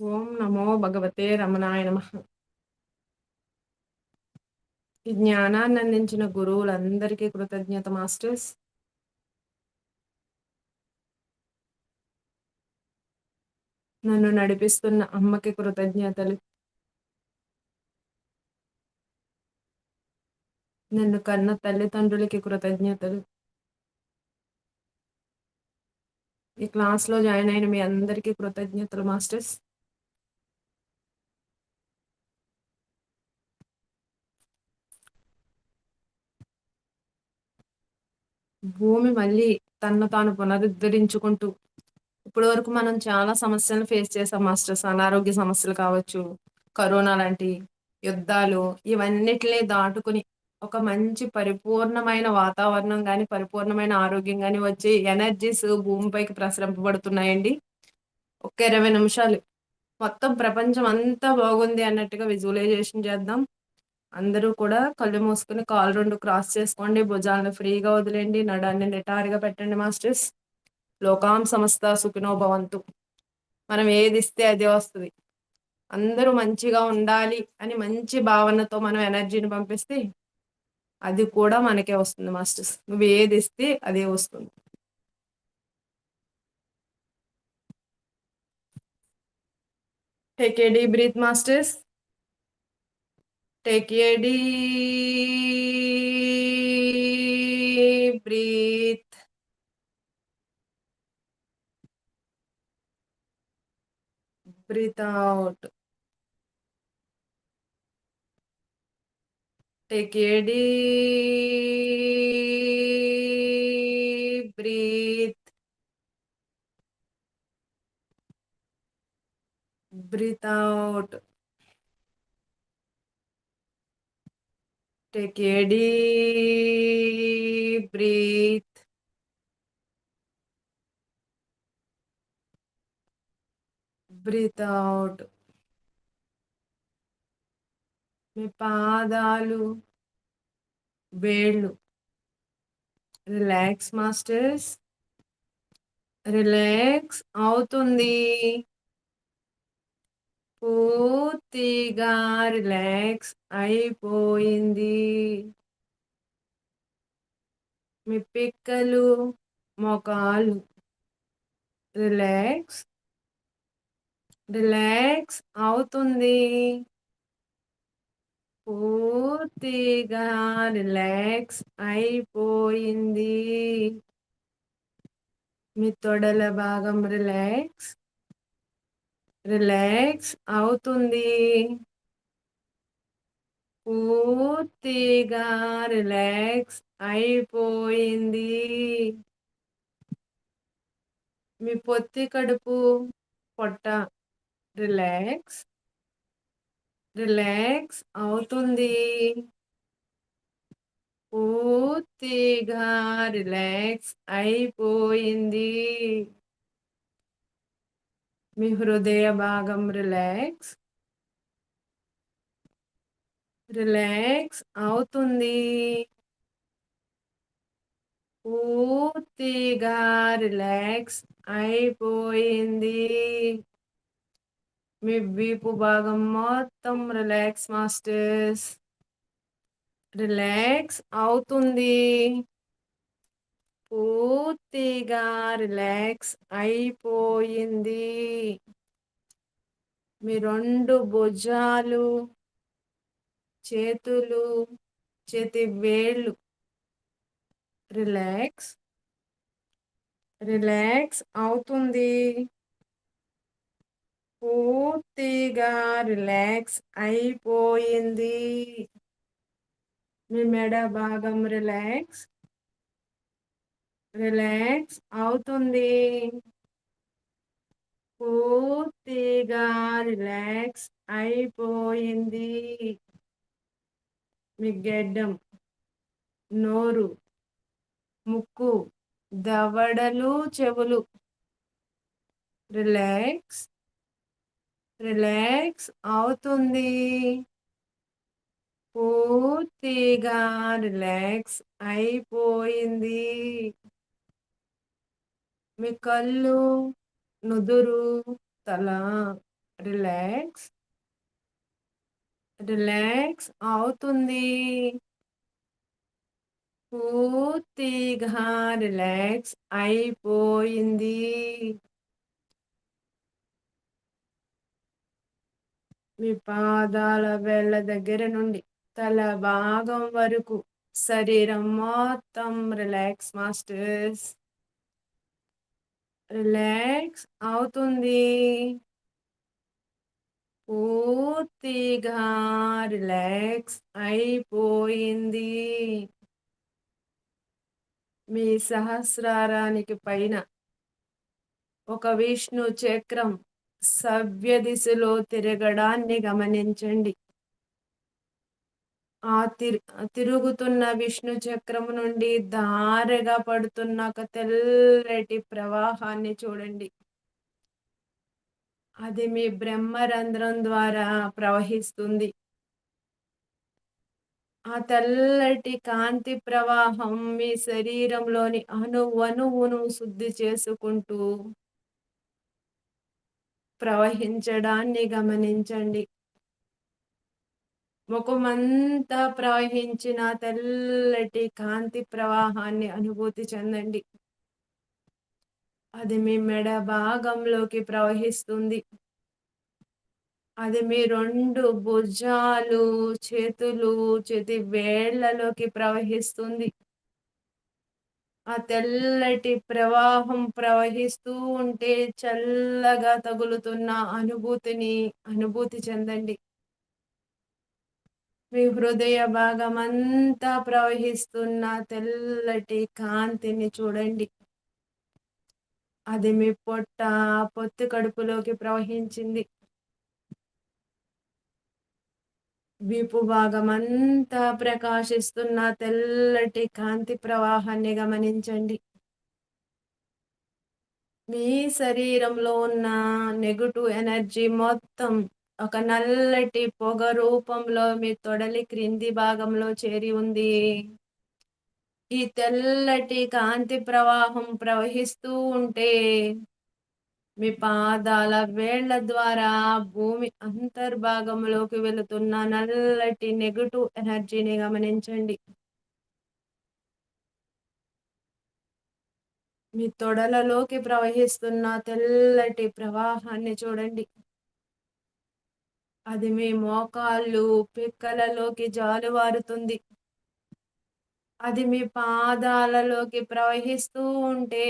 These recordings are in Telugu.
ఓం నమో భగవతే రమణాయ నమ. ఈ జ్ఞానాన్ని అందించిన గురువులందరికీ కృతజ్ఞత మాస్టర్స్. నన్ను నడిపిస్తున్న అమ్మకి కృతజ్ఞతలు. నన్ను కన్న తల్లిదండ్రులకి కృతజ్ఞతలు. ఈ క్లాస్లో జాయిన్ అయిన మీ అందరికీ కృతజ్ఞతలు మాస్టర్స్. భూమి మళ్ళీ తను తాను పునరుద్ధరించుకుంటూ ఇప్పటి వరకు మనం చాలా సమస్యలను ఫేస్ చేసాం. మాస్టర్స్ అనారోగ్య సమస్యలు కావచ్చు కరోనా లాంటి యుద్ధాలు ఇవన్నిటిని దాటుకుని ఒక మంచి పరిపూర్ణమైన వాతావరణం కానీ పరిపూర్ణమైన ఆరోగ్యం కానీ వచ్చి ఎనర్జీస్ భూమిపైకి ప్రసరింపబడుతున్నాయండి. ఒక ఇరవై నిమిషాలు. మొత్తం ప్రపంచం అంతా బాగుంది అన్నట్టుగా విజువలైజేషన్ చేద్దాం. అందరూ కూడా కళ్ళు మూసుకుని కాలు రెండు క్రాస్ చేసుకోండి భుజాలను ఫ్రీగా వదిలేండి నడాన్ని నిటారుగా పెట్టండి మాస్టర్స్. లోకాం సమస్త సుఖినో భవంతు. మనం ఏది ఇస్తే అదే వస్తుంది. అందరూ మంచిగా ఉండాలి అని మంచి భావనతో మనం ఎనర్జీని పంపిస్తే అది కూడా మనకే వస్తుంది మాస్టర్స్. నువ్వు ఏది ఇస్తే అదే వస్తుంది. Take a deep breath masters. Take a deep breath. Breathe out. Take a deep breath. Breathe out. Take a deep breath. Breathe out. మీ పాదాలు వేళ్ళు రిలాక్స్ మాస్టర్స్ రిలాక్స్ అవుతుంది పూర్తిగా రిలాక్స్ అయిపోయింది. మీ పిక్కలు మొకాలు రిలాక్స్ రిలాక్స్ అవుతుంది. పూర్తిగా రిలాక్స్ అయిపోయింది. మీ తొడల భాగం రిలాక్స్ రిలాక్స్ అవుతుంది. పూర్తిగా రిలాక్స్ అయిపోయింది. మీ పొత్తి కడుపు పొట్ట రిలాక్స్ రిలాక్స్ అవుతుంది. పూర్తిగా రిలాక్స్ అయిపోయింది. మీ హృదయ భాగం రిలాక్స్. రిలాక్స్ అవుతుంది. పూర్తిగా రిలాక్స్ అయిపోయింది. మీ వీపు భాగం మొత్తం రిలాక్స్ మాస్టర్స్. రిలాక్స్ అవుతుంది. పూర్తిగా రిలాక్స్ అయిపోయింది. మీ రెండు భుజాలు చేతులు చేతి వేళ్ళు రిలాక్స్ రిలాక్స్ అవుతుంది. పూర్తిగా రిలాక్స్ అయిపోయింది. మీ మెడ భాగం రిలాక్స్ రిలాక్స్ అవుతుంది. పూర్తిగా రిలాక్స్ అయిపోయింది. మీ గెడ్డం నోరు ముక్కు దవడలు చెవులు. రిలాక్స్ రిలాక్స్ అవుతుంది. పూర్తిగా రిలాక్స్ అయిపోయింది. మీ కళ్ళు నుదురు తల రిలాక్స్. రిలాక్స్ అవుతుంది. పూర్తిగా రిలాక్స్ అయిపోయింది. మీ పాదాల వేళ్ళ దగ్గర నుండి తల భాగం వరకు శరీరం మొత్తం రిలాక్స్ మాస్టర్స్. రిలాక్స్ అవుతుంది. పూర్తిగా రిలాక్స్ అయిపోయింది. మీ సహస్రారానికి పైన ఒక విష్ణు చక్రం సవ్య దిశలో తిరగడాన్ని గమనించండి. ఆ తిరు తిరుగుతున్న విష్ణు చక్రము నుండి దారగా పడుతున్న ఒక తెల్లటి ప్రవాహాన్ని చూడండి. అది మీ బ్రహ్మరంధ్రం ద్వారా ప్రవహిస్తుంది. ఆ తెల్లటి కాంతి ప్రవాహం మీ శరీరంలోని అణువణువును శుద్ధి చేసుకుంటూ ప్రవహించడాన్ని గమనించండి. ముఖమంతా ప్రవహించిన తెల్లటి కాంతి ప్రవాహాన్ని అనుభూతి చెందండి. అది మీ మెడ భాగంలోకి ప్రవహిస్తుంది. అది మీ రెండు భుజాలు చేతులు చేతి వేళ్ళలోకి ప్రవహిస్తుంది. ఆ తెల్లటి ప్రవాహం ప్రవహిస్తూ ఉంటే చల్లగా తగులుతున్న అనుభూతిని అనుభూతి చెందండి. మీ హృదయ భాగమంతా ప్రవహిస్తున్న తెల్లటి కాంతిని చూడండి. అది మీ పొట్ట పొత్తు కడుపులోకి ప్రవహించింది. వీపు భాగమంతా ప్రకాశిస్తున్న తెల్లటి కాంతి ప్రవాహాన్ని గమనించండి. మీ శరీరంలో ఉన్న నెగటివ్ ఎనర్జీ మొత్తం ఒక నల్లటి పొగ రూపంలో మీ తొడలి క్రింది భాగంలో చేరి ఉంది. ఈ తెల్లటి కాంతి ప్రవాహం ప్రవహిస్తూ ఉంటే మీ పాదాల వేళ్ళ ద్వారా భూమి అంతర్భాగంలోకి వెళుతున్న నల్లటి నెగటివ్ ఎనర్జీని గమనించండి. మీ తొడలలోకి ప్రవహిస్తున్న తెల్లటి ప్రవాహాన్ని చూడండి. అది మీ మోకాళ్ళు పిక్కలలోకి జాలువారుతుంది. అది మీ పాదాలలోకి ప్రవహిస్తూ ఉంటే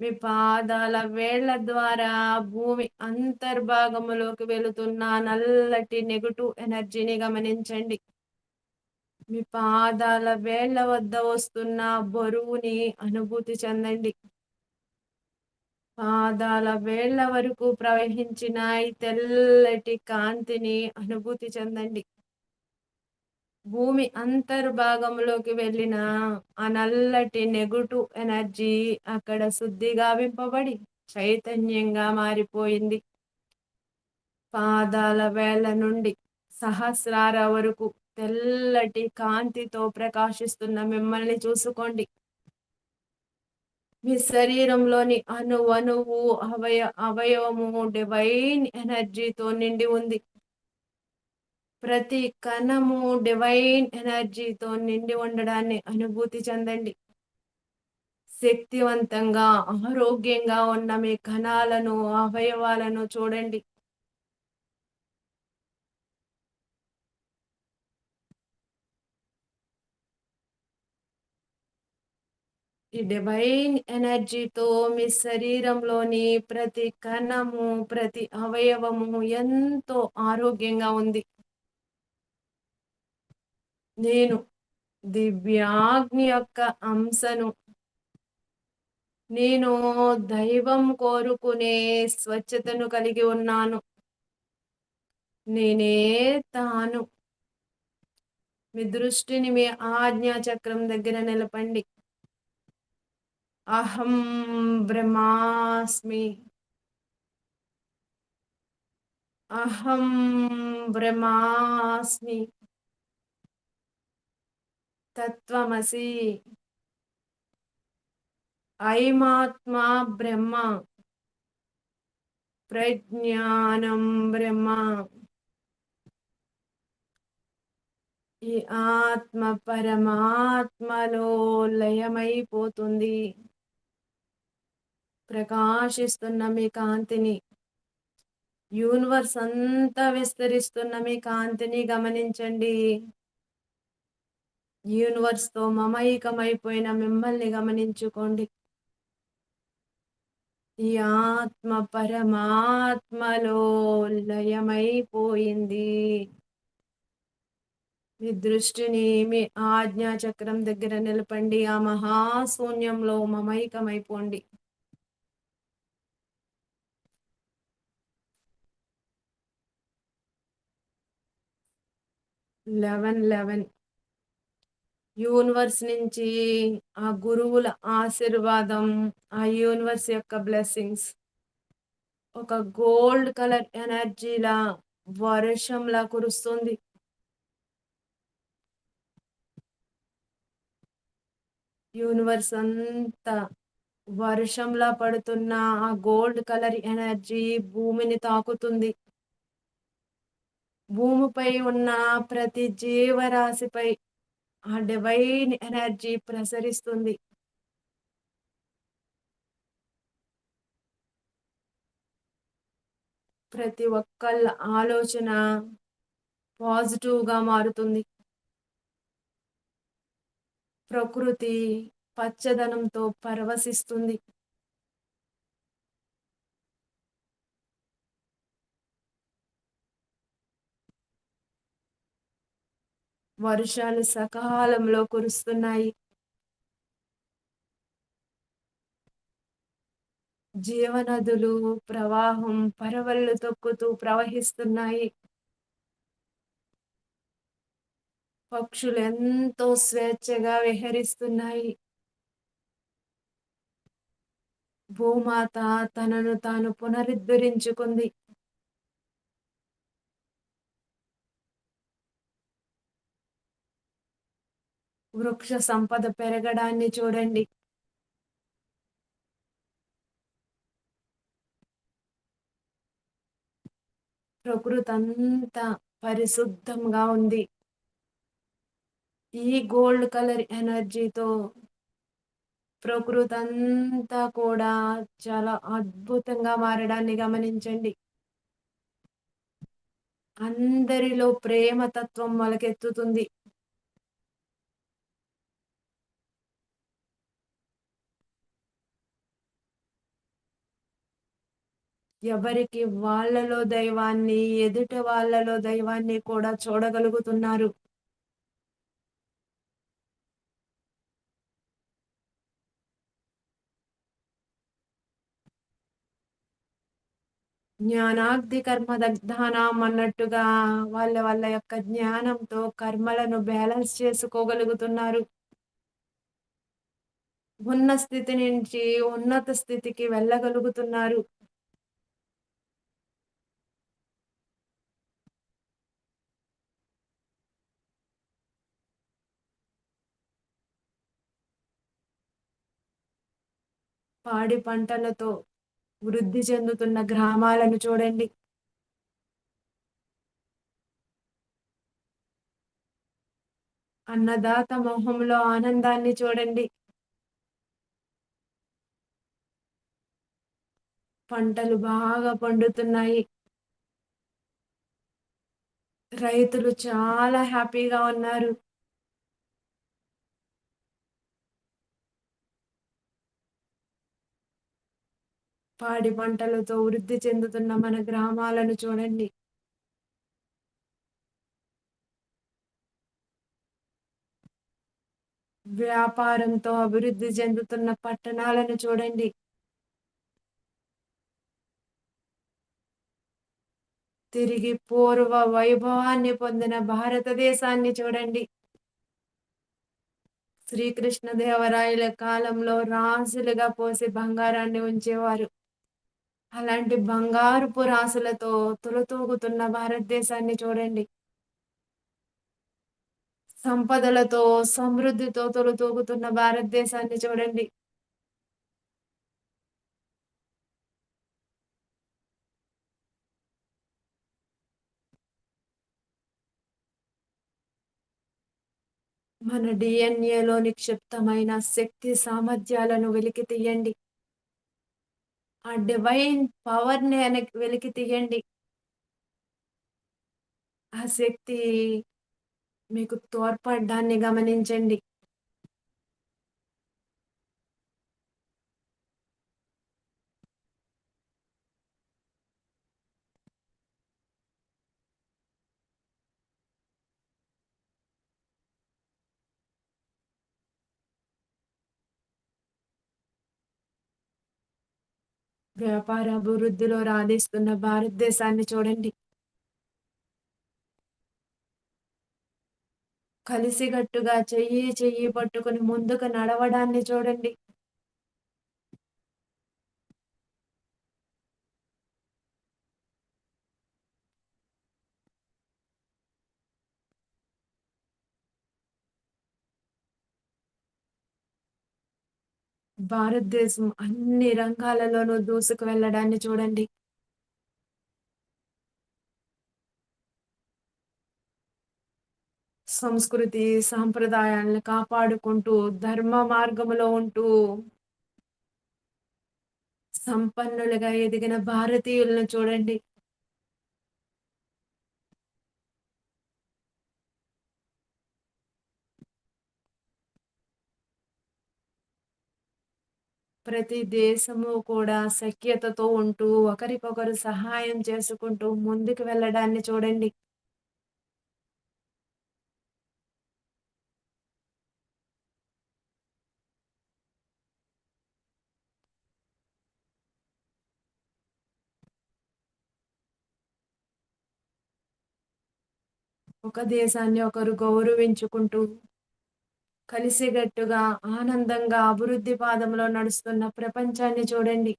మీ పాదాల వేళ్ళ ద్వారా భూమి అంతర్భాగములోకి వెళుతున్న నల్లటి నెగటివ్ ఎనర్జీని గమనించండి. మీ పాదాల వేళ్ళ వద్ద వస్తున్న బరువుని అనుభూతి చెందండి. పాదాల వేళ్ళ వరకు ప్రవహించిన ఈ తెల్లటి కాంతిని అనుభూతి చెందండి. భూమి అంతర్భాగంలోకి వెళ్ళిన ఆ నల్లటి నెగుటు ఎనర్జీ అక్కడ శుద్ధిగా వింపబడి చైతన్యంగా మారిపోయింది. పాదాల వేళ్ళ నుండి సహస్రార వరకు తెల్లటి కాంతితో ప్రకాశిస్తున్న మిమ్మల్ని చూసుకోండి. మీ శరీరంలోని అణువణువు అవయ అవయవము డివైన్ ఎనర్జీతో నిండి ఉంది. ప్రతి కణము డివైన్ ఎనర్జీతో నిండి ఉండడాన్ని అనుభూతి చెందండి. శక్తివంతంగా ఆరోగ్యంగా ఉన్న మీ కణాలను అవయవాలను చూడండి. ఈ డివైన్ ఎనర్జీతో మీ శరీరంలోని ప్రతి కణము ప్రతి అవయవము ఎంతో ఆరోగ్యంగా ఉంది. నేను దివ్యాగ్ని యొక్క అంశను నేను దైవం కోరుకునే స్వచ్ఛతను కలిగి ఉన్నాను. నేనే తాను. మీ దృష్టిని మీ ఆజ్ఞా చక్రం దగ్గర నిలపండి. అహం బ్రహ్మాస్మి అహం బ్రహ్మాస్మి తత్వమసి ఐమాత్మా బ్రహ్మ ప్రజ్ఞానం బ్రహ్మ ఈ ఆత్మ పరమాత్మలో లయమైపోతుంది ప్రకాశిస్తున్న మీ కాంతిని. యూనివర్స్ అంతా విస్తరిస్తున్న మీ కాంతిని గమనించండి. యూనివర్స్తో మమైకమైపోయిన మిమ్మల్ని గమనించుకోండి. ఈ ఆత్మ పరమాత్మలో లయమైపోయింది. మీ దృష్టిని మీ ఆజ్ఞా చక్రం దగ్గర నిలపండి. ఆ మహాశూన్యంలో మమైకమైపోండి. Eleven eleven. యూనివర్స్ నుంచి ఆ గురువుల ఆశీర్వాదం ఆ యూనివర్స్ యొక్క బ్లెస్సింగ్స్. ఒక గోల్డ్ కలర్ ఎనర్జీలా వర్షంలా కురుస్తుంది. యూనివర్స్ అంతా వర్షంలా పడుతున్న ఆ గోల్డ్ కలర్ ఎనర్జీ భూమిని తాకుతుంది. భూమిపై ఉన్న ప్రతి జీవరాశిపై ఆ డివైన్ ఎనర్జీ ప్రసరిస్తుంది. ప్రతి ఒక్కళ్ళ ఆలోచన పాజిటివ్గా మారుతుంది. ప్రకృతి పచ్చదనంతో పరవశిస్తుంది. వర్షాలు సకాలంలో కురుస్తున్నాయి. జీవనదులు ప్రవాహం పరవళ్ళు తొక్కుతూ ప్రవహిస్తున్నాయి. పక్షులు ఎంతో స్వేచ్ఛగా విహరిస్తున్నాయి. భూమాత తనను తాను పునరుద్ధరించుకుంది. వృక్ష సంపద పెరగడాన్ని చూడండి. ప్రకృతి అంతా పరిశుద్ధంగా ఉంది. ఈ గోల్డ్ కలర్ ఎనర్జీతో ప్రకృతి అంతా కూడా చాలా అద్భుతంగా మారడాన్ని గమనించండి. అందరిలో ప్రేమ తత్వం మొలకెత్తుతుంది. ఎవరికి వాళ్ళలో దైవాన్ని ఎదుటి వాళ్ళలో దైవాన్ని కూడా చూడగలుగుతున్నారు. జ్ఞానాగ్ది కర్మ దగ్ధానం అన్నట్టుగా వాళ్ళ వాళ్ళ యొక్క జ్ఞానంతో కర్మలను బ్యాలెన్స్ చేసుకోగలుగుతున్నారు. ఉన్న స్థితి నుంచి ఉన్నత స్థితికి వెళ్ళగలుగుతున్నారు. పాడి పంటలతో వృద్ధి చెందుతున్న గ్రామాలను చూడండి. అన్నదాత మొహంలో ఆనందాన్ని చూడండి. పంటలు బాగా పండుతున్నాయి. రైతులు చాలా హ్యాపీగా ఉన్నారు. పాడి పంటలతో వృద్ధి చెందుతున్న మన గ్రామాలను చూడండి. వ్యాపారంతో అభివృద్ధి చెందుతున్న పట్టణాలను చూడండి. తిరిగి పూర్వ వైభవాన్ని పొందిన భారతదేశాన్ని చూడండి. శ్రీకృష్ణదేవరాయల కాలంలో రాజులుగా పోసి బంగారాన్ని ఉంచేవారు. అలాంటి బంగారుపు రాసులతో తులతూగుతున్న భారతదేశాన్ని చూడండి. సంపదలతో సమృద్ధితో తొలుతూగుతున్న భారతదేశాన్ని చూడండి. మన డిఎన్ఏలో నిక్షిప్తమైన శక్తి సామర్థ్యాలను వెలికి తీయండి ఆ డివైన్ పవర్ని వెనక్కి వెలికి తీయండి. ఆ శక్తి మీకు తోడ్పడ్డాన్ని గమనించండి. వ్యాపార అభివృద్ధిలో రాణిస్తున్న భారతదేశాన్ని చూడండి. కలిసిగట్టుగా చెయ్యి చెయ్యి పట్టుకుని ముందుకు నడవడాన్ని చూడండి. భారతదేశం అన్ని రంగాలలోనూ దూసుకు వెళ్ళడాన్ని చూడండి. సంస్కృతి సాంప్రదాయాలను కాపాడుకుంటూ ధర్మ మార్గములో ఉంటూ సంపన్నులుగా ఎదిగిన భారతీయులను చూడండి. ప్రతి దేశము కూడా సఖ్యతతో ఉంటూ ఒకరికొకరు సహాయం చేసుకుంటూ ముందుకు వెళ్ళడాన్ని చూడండి. ఒక దేశాన్ని ఒకరు గౌరవించుకుంటూ కలిసిగట్టుగా ఆనందంగా అభివృద్ధి పాదంలో నడుస్తున్న ప్రపంచాన్ని చూడండి.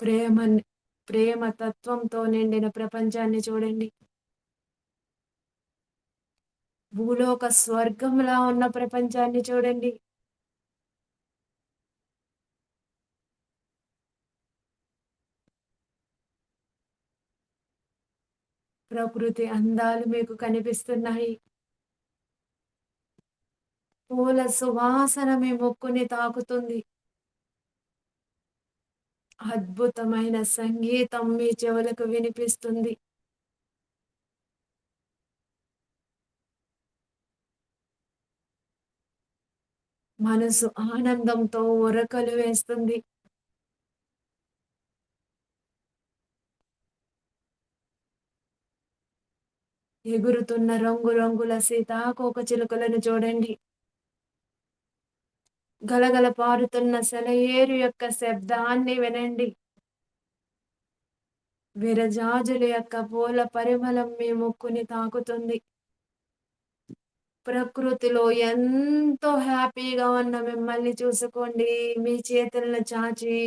ప్రేమ ప్రేమ తత్వంతో నిండిన ప్రపంచాన్ని చూడండి. భూలోక స్వర్గంలా ఉన్న ప్రపంచాన్ని చూడండి. ప్రకృతి అందాలు మీకు కనిపిస్తున్నాయి. పూల సువాసన మీ ముక్కుని తాకుతుంది. అద్భుతమైన సంగీతం మీ చెవులకు వినిపిస్తుంది. మనసు ఆనందంతో ఉరకలు వేస్తుంది. ఎగురుతున్న రంగురంగుల సీతాకోక చిలుకలను చూడండి. గలగల పారుతున్న సెలయేరు యొక్క శబ్దాన్ని వినండి. విరజాజుల యొక్క పూల పరిమళం మీ ముక్కుని తాకుతుంది. ప్రకృతిలో ఎంతో హ్యాపీగా ఉన్న మిమ్మల్ని చూసుకోండి. మీ చేతులను చాచి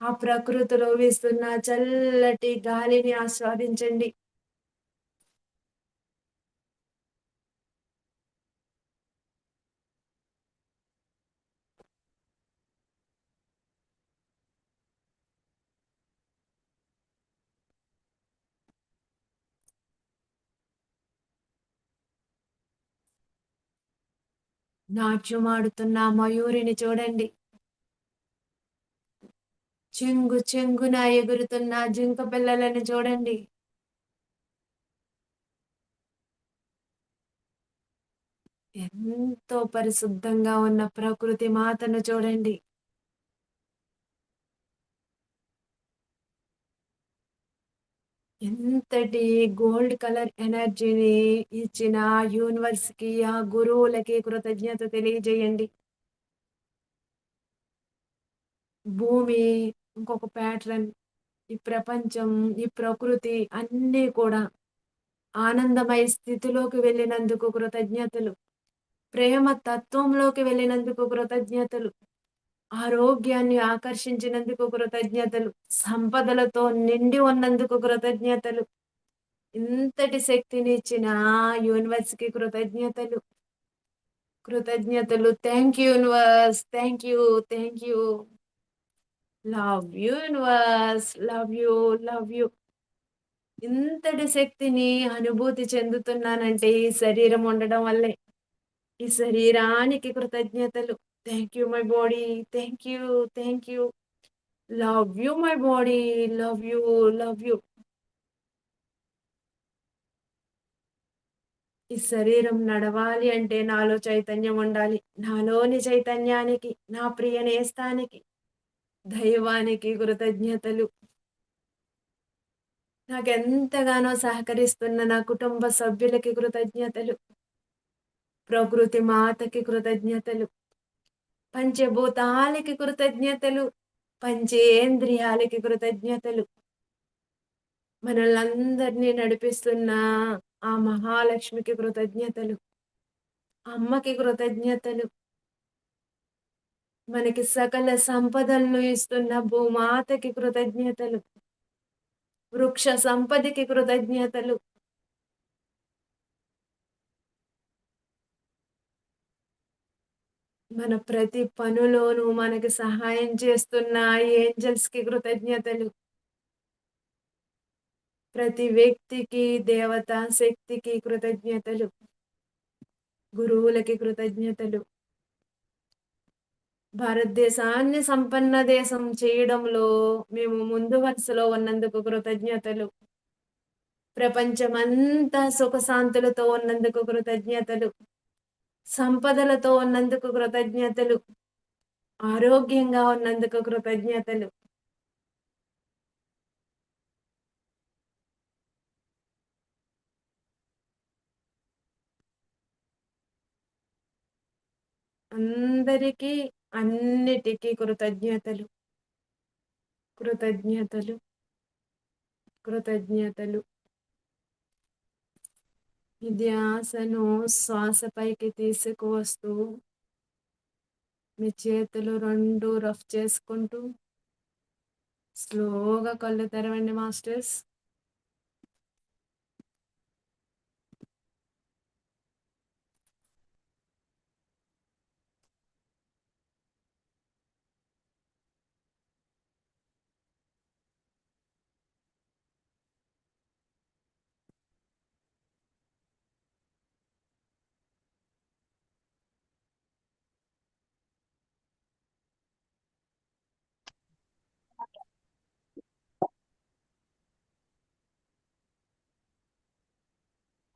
ఆ ప్రకృతిలో వీస్తున్న చల్లటి గాలిని ఆస్వాదించండి. నాట్యమాడుతున్న మయూరిని చూడండి. చెంగు చెంగున ఎగురుతున్న జింక పిల్లలను చూడండి. ఎంతో పరిశుద్ధంగా ఉన్న ప్రకృతి మాతను చూడండి. ఎంతటి గోల్డ్ కలర్ ఎనర్జీని ఇచ్చిన యూనివర్స్కి ఆ గురువులకి కృతజ్ఞత తెలియజేయండి. భూమి ఇంకొక ప్యాటర్న్ ఈ ప్రపంచం ఈ ప్రకృతి అన్నీ కూడా ఆనందమయ స్థితిలోకి వెళ్ళినందుకు కృతజ్ఞతలు. ప్రేమ తత్వంలోకి వెళ్ళినందుకు కృతజ్ఞతలు. ఆరోగ్యాన్ని ఆకర్షించినందుకు కృతజ్ఞతలు సంపదలతో నిండి ఉన్నందుకు కృతజ్ఞతలు ఇంతటి శక్తిని ఇచ్చిన యూనివర్స్కి కృతజ్ఞతలు కృతజ్ఞతలు thank you universe thank you thank you love you universe. Love you. Love you. ఇంతటి శక్తిని అనుభూతి చెందుతున్నానంటే ఈ శరీరం ఉండడం వల్లే. ఈ శరీరానికి కృతజ్ఞతలు. Thank you my body. Thank you. Thank you. Love you my body. Love you. Love you. ఈ శరీరం నడవాలి అంటే నాలో చైతన్యం ఉండాలి. నాలోని చైతన్యానికి, నా ప్రియ నేస్తానికి, దైవానికి కృతజ్ఞతలు. నాకెంతగానో సహకరిస్తున్న నా కుటుంబ సభ్యులకి కృతజ్ఞతలు. ప్రకృతి మాతకి కృతజ్ఞతలు. పంచభూతాలకి కృతజ్ఞతలు. పంచేంద్రియాలకి కృతజ్ఞతలు. మనల్నందరినీ నడిపిస్తున్న ఆ మహాలక్ష్మికి కృతజ్ఞతలు. అమ్మకి కృతజ్ఞతలు. మనకి సకల సంపదలను ఇస్తున్న భూమాతకి కృతజ్ఞతలు. వృక్ష సంపదకి కృతజ్ఞతలు. మన ప్రతి పనులోనూ మనకి సహాయం చేస్తున్న ఏంజెల్స్‌కి కృతజ్ఞతలు. ప్రతి వ్యక్తికి, దేవతా శక్తికి కృతజ్ఞతలు. గురువులకి కృతజ్ఞతలు. భారతదేశాన్ని సంపన్న దేశం చేయడంలో మేము ముందు వరుసలో ఉన్నందుకు కృతజ్ఞతలు. ప్రపంచమంతా సుఖశాంతులతో ఉన్నందుకు కృతజ్ఞతలు. సంపదలతో ఉన్నందుకు కృతజ్ఞతలు. ఆరోగ్యంగా ఉన్నందుకు కృతజ్ఞతలు. అందరికీ, అన్నిటికీ కృతజ్ఞతలు. కృతజ్ఞతలు. కృతజ్ఞతలు. ధ్యాసను శ్వాస పైకి తీసుకువస్తూ మీ చేతులు రెండు రఫ్ చేసుకుంటూ స్లోగా కళ్ళు తెరవండి masters.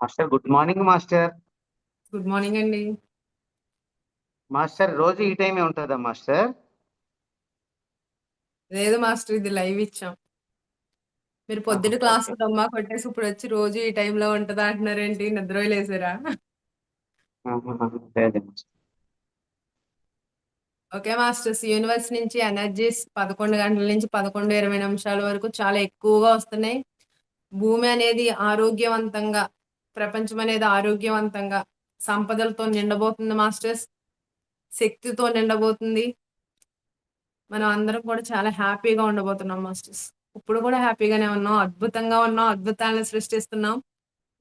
Master good morning master good morning అండి. మాస్టర్ రోజు ఈ టైమే ఉంటుందా మాస్టర్ లేదు మాస్టర్ ఇది లైవ్ ఇచ్చాం. మీరు పొద్దున క్లాస్. ఉందమ్మా కొట్టేసి ఇప్పుడు వచ్చి రోజు ఈ టైంలో ఉంటదా అంటున్నారేంటి? నిద్రపోయి లేసారా? ఓకే మాస్టర్స్ యూనివర్స్ నుంచి ఎనర్జీస్ 11 గంటల నుంచి 11:20 నిమిషాల వరకు చాలా ఎక్కువగా వస్తున్నాయి. భూమి అనేది ఆరోగ్యవంతంగా, ప్రపంచం అనేది ఆరోగ్యవంతంగా, సంపదలతో నిండబోతుంది మాస్టర్స్. శక్తితో నిండబోతుంది. మనం అందరం కూడా చాలా హ్యాపీగా ఉండబోతున్నాం మాస్టర్స్. ఇప్పుడు కూడా హ్యాపీగానే ఉన్నాం. అద్భుతంగా ఉన్నాం. అద్భుతాలను సృష్టిస్తున్నాం.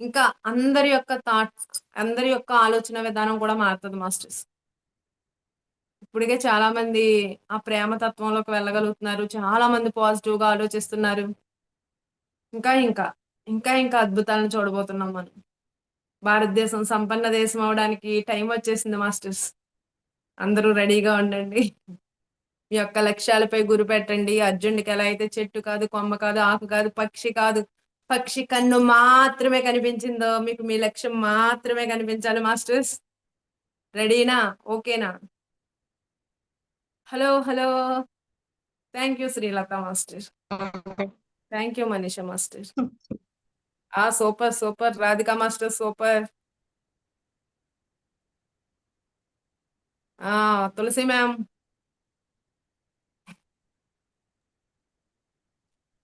ఇంకా అందరి యొక్క థాట్స్, అందరి యొక్క ఆలోచన విధానం కూడా మారుతుంది మాస్టర్స్. ఇప్పటికే చాలా మంది ఆ ప్రేమ తత్వంలోకి వెళ్ళగలుగుతున్నారు. చాలా మంది పాజిటివ్‌గా ఆలోచిస్తున్నారు. ఇంకా ఇంకా, ఇంకా ఇంకా అద్భుతాలను చూడబోతున్నాం మనం. భారతదేశం సంపన్న దేశం అవ్వడానికి టైం వచ్చేసింది మాస్టర్స్. అందరూ రెడీగా ఉండండి. మీ యొక్క లక్ష్యాలపై గురి పెట్టండి. అర్జునుడికి ఎలా అయితే చెట్టు కాదు, కొమ్మ కాదు, ఆకు కాదు, పక్షి కాదు, పక్షి కన్ను మాత్రమే కనిపించిందో మీకు మీ లక్ష్యం మాత్రమే కనిపించాలి మాస్టర్స్. రెడీనా? ఓకేనా? Hello! Hello! Thank you Srilatha master. Thank you Manisha master. ఆ! Super. Super. Radhika master super. ఆ! Tulasi ma'am.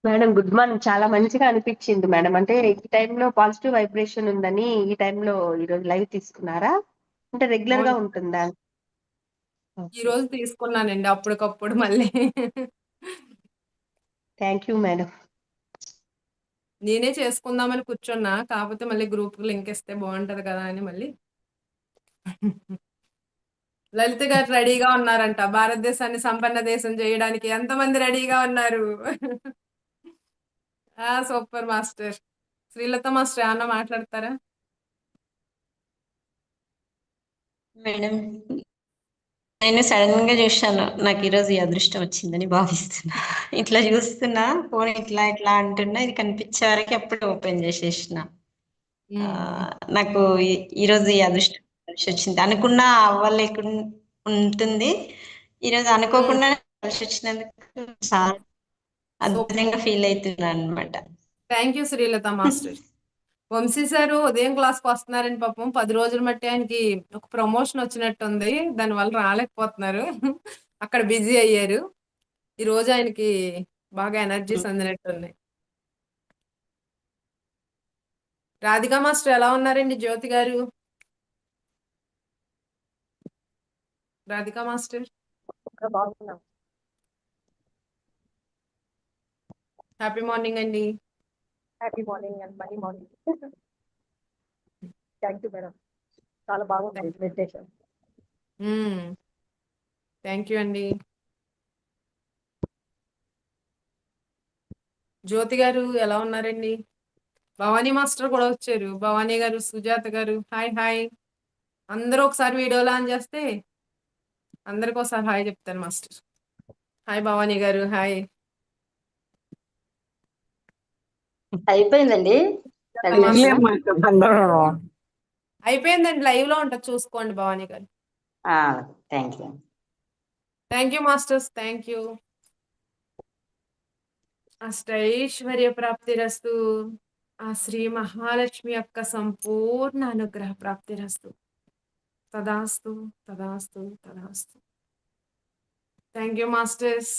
Madam good morning. చాలా మంచిగా అనిపించింది మేడం. అంటే ఈ టైంలో పాజిటివ్ వైబ్రేషన్ ఉందని ఈ టైంలో ఈరోజు లైవ్ తీసుకున్నారా? అంటే రెగ్యులర్‌గా అవును. ఉంటుందా? ఓకే. ఈరోజు తీసుకున్నానండి అప్పటికప్పుడు మళ్ళీ. Thank you madam. నేనే చేసుకుందామని కూర్చున్నా. కాకపోతే మళ్ళీ గ్రూప్ లింక్ ఇస్తే బాగుంటది కదా! అని మళ్ళీ. లలిత గారు రెడీగా ఉన్నారంట భారతదేశాన్ని సంపన్న దేశం చేయడానికి ఎంతమంది రెడీగా ఉన్నారు ఆ సూపర్ మాస్టర్ శ్రీలత మాస్టర్ ఏమన్నా మాట్లాడతారా మేడం నేను సడన్గా చూశాను. నాకు ఈరోజు ఈ అదృష్టం వచ్చిందని భావిస్తున్నా. ఇట్లా చూస్తున్నా ఫోన్ ఇట్లా ఇట్లా అంటున్నా ఇది కనిపించే వరకు అప్పుడు ఓపెన్ చేసేసిన. నాకు ఈ- ఈరోజు ఈ అదృష్టం కలిసి వచ్చింది. అనుకున్నా అవ్వలేకుండా ఉంటుంది. ఈరోజు అనుకోకుండా కలిసి వచ్చినందుకు చాలా అద్భుతంగా ఫీల్ అవుతున్నాను అనమాట thank you Srilatha master. Vamsi sir ఉదయం క్లాస్కి వస్తున్నారని పాపం. పది రోజులు బట్టి ఆయనకి ఒక ప్రమోషన్ వచ్చినట్టుంది. దానివల్ల రాలేకపోతున్నారు. అక్కడ బిజీ అయ్యారు. ఈ రోజు ఆయనకి బాగా ఎనర్జీస్ అందినట్టుంది రాధికా మాస్టర్ ఎలా ఉన్నారండి జ్యోతి గారు? రాధికా మాస్టర్? హ్యాపీ మార్నింగ్ అండి. Happy morning and money morning thank you madam చాలా బాగుంది మెడిటేషన్ థ్యాంక్ యూ అండి జ్యోతి గారు ఎలా ఉన్నారండి? భవానీ మాస్టర్ కూడా వచ్చారు. భవానీ గారు సుజాత గారు హాయ్ హాయ్. అందరూ ఒకసారి వీడియో లాన్ చేస్తే అందరికి ఒకసారి హాయ్ చెప్తాను మాస్టర్. హాయ్ భవానీ గారు హాయ్. అయిపోయిందండి. అయిపోయిందండి లైవ్లో ఉంటుంది చూసుకోండి భవానీ గారు. Thank you thank you masters thank you అష్టైశ్వర్య ప్రాప్తిరస్తు. ఆ శ్రీ మహాలక్ష్మి యొక్క సంపూర్ణ అనుగ్రహ ప్రాప్తిరస్తు. తదాస్తు తదాస్తు తదాస్తు. Thank you masters